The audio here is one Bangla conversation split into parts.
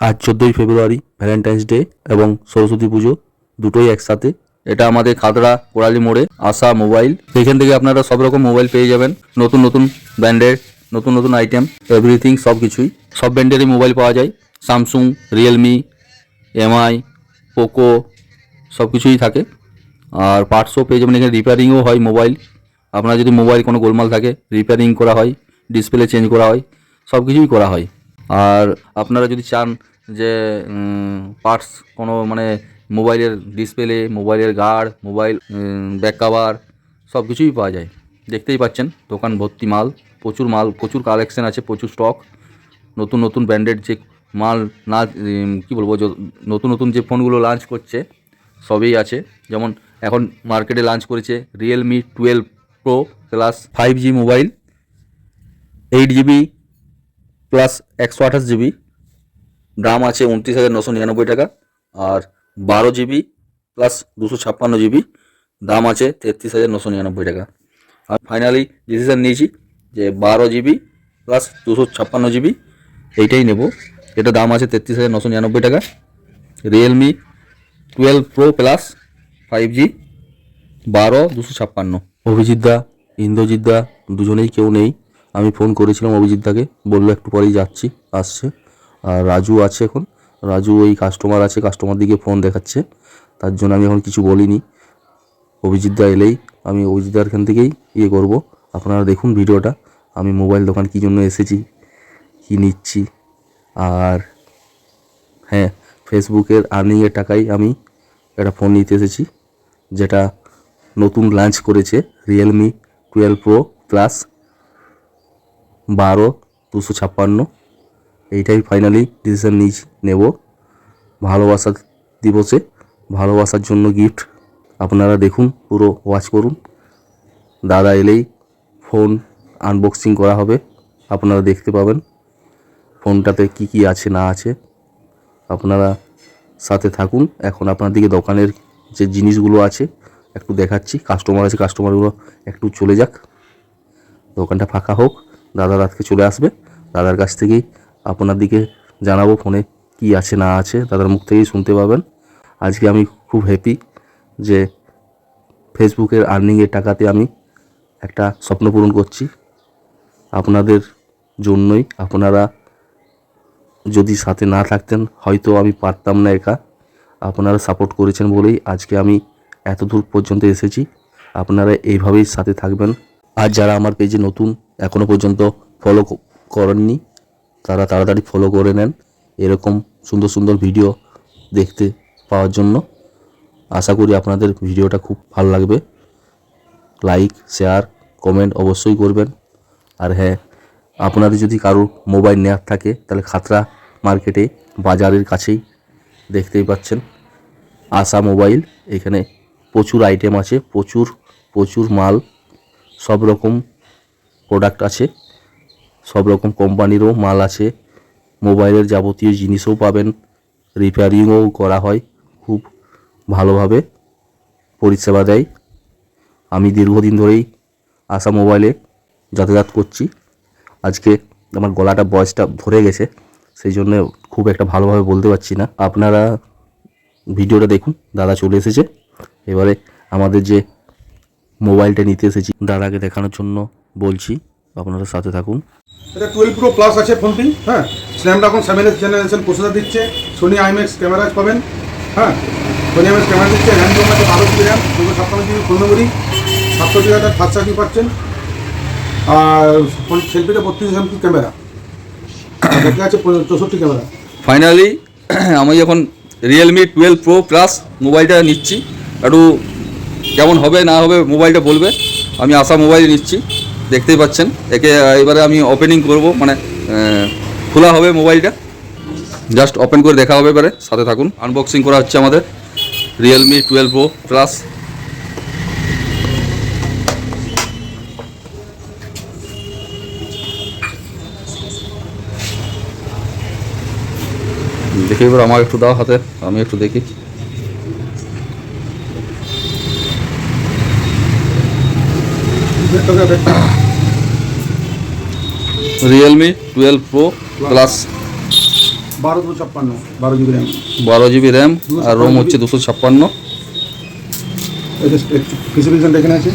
আজ চোদ্দোই ফেব্রুয়ারি ভ্যালেন্টাইন্স ডে এবং সরস্বতী পুজো দুটোই একসাথে। এটা আমাদের খাদড়া কোড়ালি মোড়ে আসা মোবাইল। এখান থেকে আপনারা সব রকম মোবাইল পেয়ে যাবেন। নতুন নতুন ব্র্যান্ডের, নতুন নতুন আইটেম এভরিথিং সব কিছুই। সব ব্র্যান্ডেরই মোবাইল পাওয়া যায়। স্যামসুং রিয়েলমি এমআই পোকো সব কিছুই থাকে। আর পার্টসও পেয়ে যাবেন। এখানে রিপেয়ারিংও হয় মোবাইল। আপনার যদি মোবাইল কোনো গোলমাল থাকে রিপেয়ারিং করা হয় ডিসপ্লে চেঞ্জ করা হয়, সব কিছুই করা হয়। আর আপনারা যদি চান যে পার্টস কোনো মানে মোবাইলের ডিসপ্লে মোবাইলের গার্ড মোবাইল ব্যাক কাভার সব কিছুই পাওয়া যায়। দেখতেই পাচ্ছেন, দোকান ভর্তি মাল, প্রচুর মাল, প্রচুর কালেকশন আছে, প্রচুর স্টক নতুন নতুন ব্র্যান্ডেড যে মাল না কী বলব নতুন নতুন যে ফোনগুলো লঞ্চ করছে, সবই আছে। যেমন এখন মার্কেটে লঞ্চ করেছে Realme twelve pro plus five G mobile eight GB plus একশো আঠাশ জিবি দাম আছে উনত্রিশ হাজার নশো নিরানব্বই টাকা, আর বারো জিবি প্লাস দুশো ছাপ্পান্ন জিবি, দাম আছে তেত্রিশ হাজার নশো নিরানব্বই টাকা। আর ফাইনালি ডিসিশন নিয়েছি যে বারো জিবি প্লাস দুশো ছাপ্পান্ন জিবি, এইটাই নেব। এটা দাম আছে তেত্রিশ হাজার নশো নিরানব্বই টাকা। Realme twelve pro plus five G বারো, দুশো ছাপ্পান্ন। অভিজিৎ দা, ইন্দ্রজিৎ দা, দুজনেই কেউ নেই। আমি ফোন করেছিলাম অভিজিৎ দাকে, বলল একটু পরেই যাচ্ছি, আসছে। আর রাজু আছে এখন। রাজু ওই কাস্টমার আছে কাস্টমার দিকে ফোন দেখাচ্ছে। তার জন্য আমি এখন কিছু বলিনি। অভিজিৎ দা এলেই আমি অভিজিৎ দার এখান থেকেই ইয়ে করব। আপনারা দেখুন ভিডিওটা, আমি মোবাইল দোকান কী জন্য এসেছি, কী নিচ্ছি। আর হ্যাঁ ফেসবুকের আর্নিংয়ের টাকাই আমি একটা ফোন নিতে এসেছি, যেটা নতুন লঞ্চ করেছে রিয়েলমি টুয়েলভ প্রো প্লাস বারো, দুশো ছাপ্পান্ন। এইটাই ফাইনালি ডিসিশন নিয়েছি নেব। ভালোবাসার দিবসে, ভালোবাসার জন্য গিফট আপনারা দেখুন, পুরো ওয়াচ করুন। দাদা এলেই ফোন আনবক্সিং করা হবে, আপনারা দেখতে পাবেন। ফোনটাতে কি কি আছে, না আছে। আপনারা সাথে থাকুন। এখন আপনার দিকে দোকানের যে জিনিসগুলো আছে, একটু দেখাচ্ছি। কাস্টমার আছে কাস্টমারগুলো একটু চলে যাক। দোকানটা ফাঁকা হোক। দাদা রাতকে চলে আসবে। দাদার কাছ থেকেই আপনার দিকে জানাব ফোনে কি আছে, না আছে। দাদার মুখ থেকেই শুনতে পাবেন। আজকে আমি খুব হ্যাপি যে ফেসবুকের আর্নিংয়ের টাকাতে আমি একটা স্বপ্ন পূরণ করছি। আপনাদের জন্যই আপনারা যদি সাথে না থাকতেন, হয়তো আমি পারতাম না একা। আপনারা সাপোর্ট করেছেন বলেই আজকে আমি এত দূর পর্যন্ত এসেছি। আপনারা এইভাবেই সাথে থাকবেন। আর যারা আমার পেজে নতুন এখনও পর্যন্ত ফলো করেননি। তারা তাড়াতাড়ি ফলো করে নেন এরকম সুন্দর সুন্দর ভিডিও দেখতে পাওয়ার জন্য। আশা করি আপনাদের ভিডিওটা খুব ভালো লাগবে। লাইক শেয়ার কমেন্ট অবশ্যই করবেন। আর হ্যাঁ আপনাদের যদি কারোর মোবাইল নেওয়ার থাকে, তাহলে খাতরা মার্কেটে, বাজারের কাছেই দেখতেই পাচ্ছেন। আশা মোবাইল এখানে প্রচুর আইটেম আছে, প্রচুর প্রচুর মাল, সব রকম প্রোডাক্ট আছে সব রকম কোম্পানিরও মাল আছে মোবাইলের যাবতীয় জিনিসও পাবেন রিপেয়ারিংও করা হয় খুব ভালোভাবে পরিষেবা দেয়। আমি দীর্ঘদিন ধরেই আসা মোবাইলে যাতায়াত করছি। আজকে আমার গলাটা, বয়সটা ধরে গেছে, সেই জন্য খুব একটা ভালোভাবে বলতে পারছি না। আপনারা ভিডিওটা দেখুন, দাদা চলে এসেছে। এবারে আমাদের যে মোবাইলটা নিতে এসেছি, দাদাকে দেখানোর জন্য বলছি আপনারা সাথে থাকুন। এটা টুয়েলভ প্রো প্লাস আছে ফোনটি হ্যাঁ? Snapdragon seven S generation processor দিচ্ছে সোনি আইম্যাক্স ক্যামেরা পাবেন হ্যাঁ? সোনি আইম্যাক্স ক্যামেরা দিচ্ছে র্যাম রোম আছে বারো জিবি র্যাম দুশো ছাপ্পান্ন জিবি ফোন মেমোরি সাতশো জিবি হাজার ফার্স্ট চার্জিং পাচ্ছেন। আর সেলফিটা বত্রিশ এমপি ক্যামেরা দেখতে আছে চৌষট্টি ক্যামেরা ফাইনালি আমি যখন রিয়েলমি টুয়েলভ প্রো প্লাস মোবাইলটা নিচ্ছি। একটু কেমন হবে না হবে মোবাইলটা বলবে। আমি আশা মোবাইল নিচ্ছি। দেখতেই পাচ্ছেন। একে এবারে আমি ওপেনিং করব মানে খোলা হবে মোবাইলটা জাস্ট ওপেন করে দেখা হবে এবারে, সাথে থাকুন। আনবক্সিং করা হচ্ছে আমাদের রিয়েলমি টুয়েলভ প্রো প্লাস দেখি এবার আমার একটু দাও হাতে, আমি একটু দেখি। রিয়েলমি টুয়েলভ প্রো প্লাস বারো দুশো ছাপ্পান্ন বারো জিবি র্যাম বারো জিবি র্যাম আর রোম হচ্ছে দুশো ছাপ্পান্ন। আছে।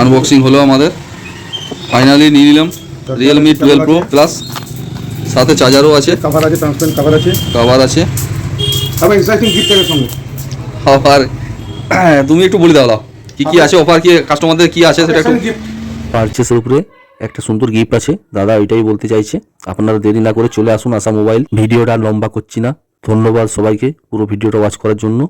আনবক্সিং হলো আমাদের। ফাইনালি নিয়ে নিলাম রিয়েলমি টুয়েলভ প্রো প্লাস সাথে চার্জারও আছে। কাভার আছে ট্রান্সপারেন্ট কাভার আছে। কভার আছে। তবে এক্সাইটিং গিফট থাকে সঙ্গে। তুমি একটু বলে দাও। কি কি আছে অফার কি কাস্টমারদের কি আছে সেটা একটু গিফট পারচেসের উপরে একটা সুন্দর গিফট আছে। দাদা ওইটাই বলতে চাইছে। আপনারা দেরি না করে চলে আসুন আসা মোবাইল ভিডিওটা লম্বা করছি না। ধন্যবাদ সবাইকে পুরো ভিডিওটা ওয়াচ করার জন্য।